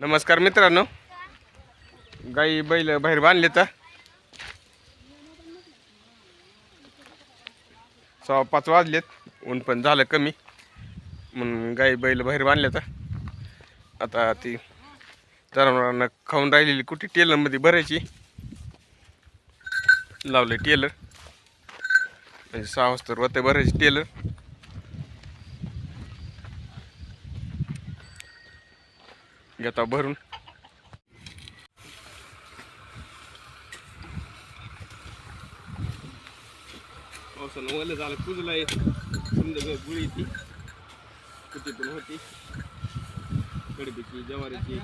नमस्कार मित्रांनो. गाई बैल बाहेर बांधले तर. सव्वा पाच वाजलेत. ऊन पण झालं कमी. म्हणून गाई बैल बाहेर बांधले तर. आता ती जनावरांना खाऊन राहिलेली कुठे? टेलरमध्ये भरायची. लावले टेलर. म्हणजे सहा वाजता होते भरायची टेलर. घेता भरून. पावसानं ओलं झालं कुजला आहे समजा गुळी ती. कुठे पण होती. कडबीची ज्वारीची.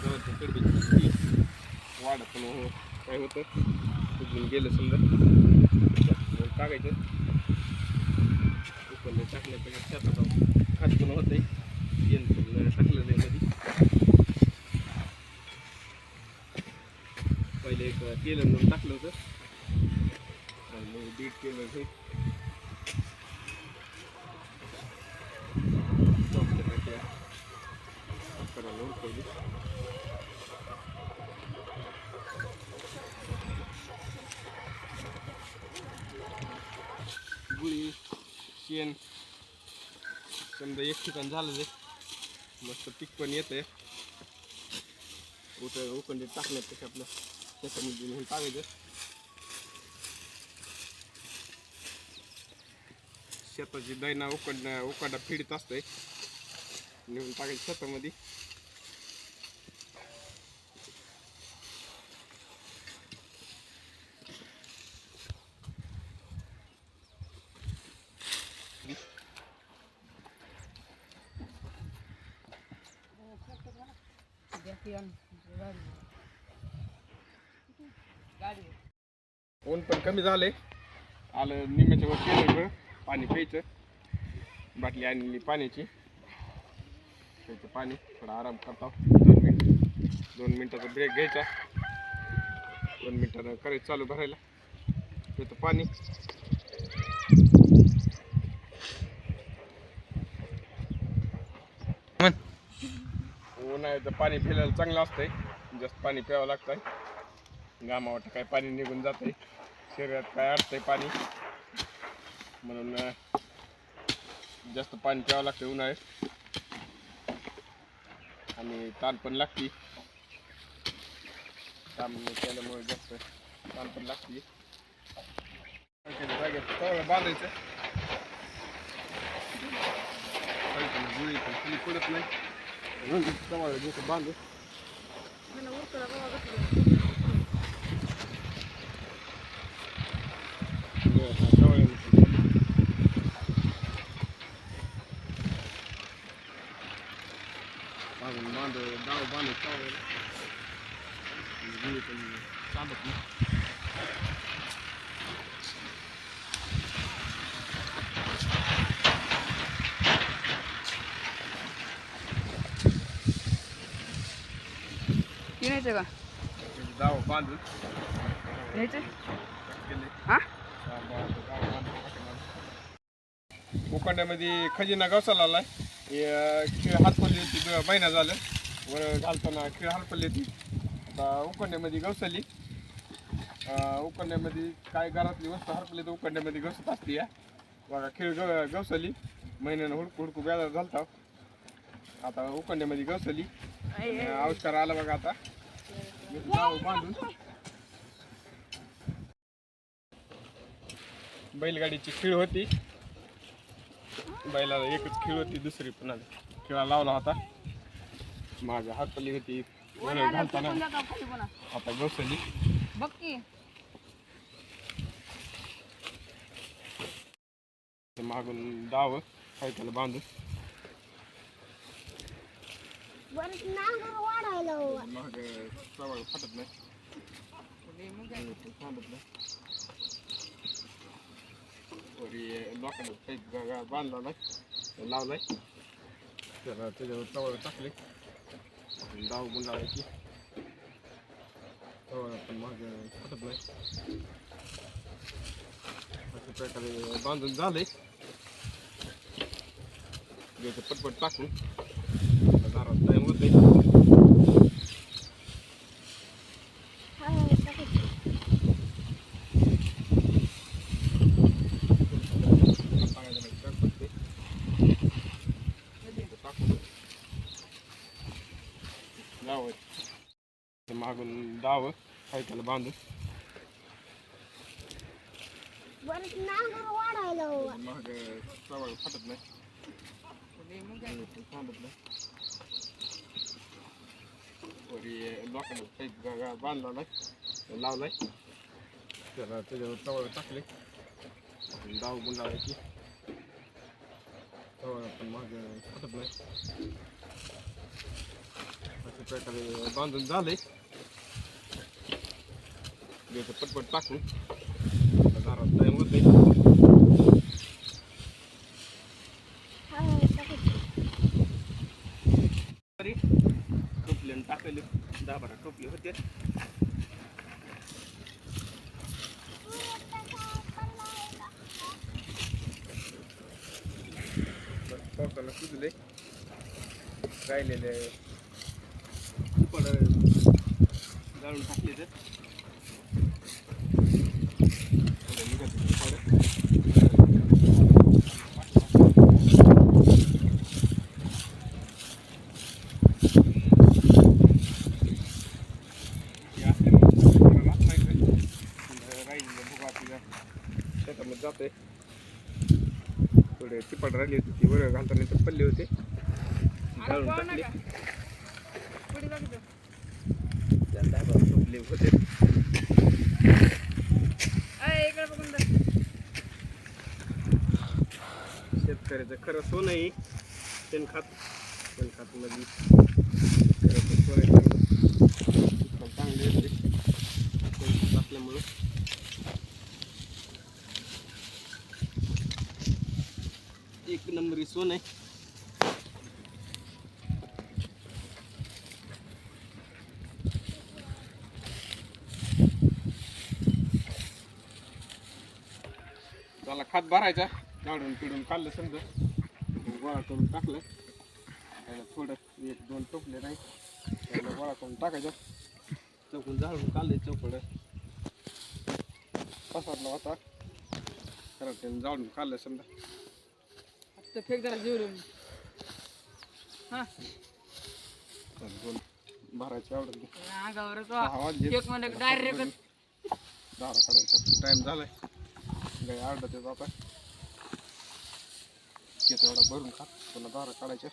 ज्वारीची कडबीची वाढ पण हो, काय होतं? कुजून गेलं समजा. टाकायचं. टाकायचं टाकलं टाकल्यापेक्षा शेतात जाऊन खात पण होतंय येण पण टाकलं नाही कधी पहिले एक केलं आणून टाकलं होतं आणि मग बीट केलं हे चॉकलेट करायला उकळली गुळी शेण. समजा एक ठिकाण झालं ते. मस्त पीक पण येते उठ उकंडी टाकण्यापेक्षा आपलं. त्याच्यामध्ये नेऊन टाकायचं. शेताची दैना उकडण्या उकंडा फिडत असतंय. नेऊन टाकायचं शेतामध्ये. ऊन पण कमी झाले. आलं निम्याच्या वर केलं पाणी प्यायचं. बाटली आणली पाण्याची. प्यायचं पाणी थोडा आराम करता. दोन मिनिट. दोन मिनिटाचा ब्रेक घ्यायचा. दोन मिनिटानं करायचं चालू भरायला. प्यायचं पाणी. उन्हाळ्याचं पाणी फिरायला चांगलं असतंय. जास्त पाणी प्यावं लागतंय. घामावाटं काय पाणी निघून जातंय. शरीरात काय अडतंय पाणी. म्हणून जास्त पाणी प्यावं लागतं उन्हाळ्यात. आणि ताण पण लागते. काम केल्यामुळे जास्त ताण पण लागते. जागेत बांधायचं. गुळी पण पडत नाही. बांधू बांधून बांध डाव बांधून चावायला गुळी पण चालत नाही न्यायचं का? डाव बांधून हा? उकांड्यामध्ये खजिना गवसाला आलाय. खीळ हातपल्ली होती महिना झालं. वर घालताना खीळ हातपल्ली होती. आता उकांड्यामध्ये गवसली. अं, उकांड्यामध्ये काय घरातली वस्तू हरपली तर उकांड्यामध्ये गवसत असते या. बघा खीळ गव गवसली. महिन्यानं हुडकू हुडकू बेजार झालता. आता उकांड्यामध्ये गवसली. आविष्कार आला बघा आता. बांधून बैलगाडीची खीळ होती. बैलाला एकच खीळ होती दुसरी पण आली. खिळा लावला होता. माझ्या हातपल्ली होती. घालताना आता घसरली बघ की. मागून दाव काय त्याला बांधून माग सवळ फाटत नाही थांबत नाही वरी लोकांना पाईप बांधला नाही लावलाय त्याला त्याच्यावर तवळ टाकले दाव गुंडाळायची तवळ पण माग फाटत नाही अशा प्रकारे बांधून झालंय घ्यायचं पटपट टाकून दारात टाईम होत जावं ते मागून दावं त्याला बांधून. माग सवय फाटत नाही. थांबत नाही. लोकांना पाईप बांधला नाही लावलाय. त्याला त्याच्यावर तवळ टाकले दाव गुंडाळायची. तवळ पण मग फटत नाही. अशा प्रकारे बांधून झालंय. घ्यायचं पटपट टाकून आता दारात टाईम होते हा, टाकायचं. तरी टोपले आणि टाकले दहा बारा टोपले होते बस पावसाला सुजले राहिलेले पड जाळून टाकले ते थोडं निघत होते हे असल्यामुळे थोडं राहत नाही ते. थोडं राहिलेलं बघू आपल्या शेतामध्ये जाते थोडे चिपाट राहिली होती ती वर घालताना तर पडले होते. टाकले. टोपले होते. शेतकऱ्याचं खरं सोनं आहे. शेणखात शेणखात मध्ये खरं सोनं आहे चांगलं. उत्पन्न चांगले येते शेणखत असल्यामुळं एक नंबरी सोन आहे. त्याला खात भरायचा. काढून पिढून काढलं समजा. गोळा करून टाकलं. त्याला थोडं एक दोन टोपले नाही. त्याला गोळा करून टाकायचं. चौकून जाळून काढले चौकड पसरला होता. खरं त्याने जाळून काढलं समजा. आता फेक जरा जेवढं हा. तर भरायचे आवडत अंगावरच फेक म्हणजे डायरेक्ट दारा काढायचा. टाइम झालाय. गाय अर्धा आता. घेतो एवढा भरून खा पुन्हा दारा काढायच्या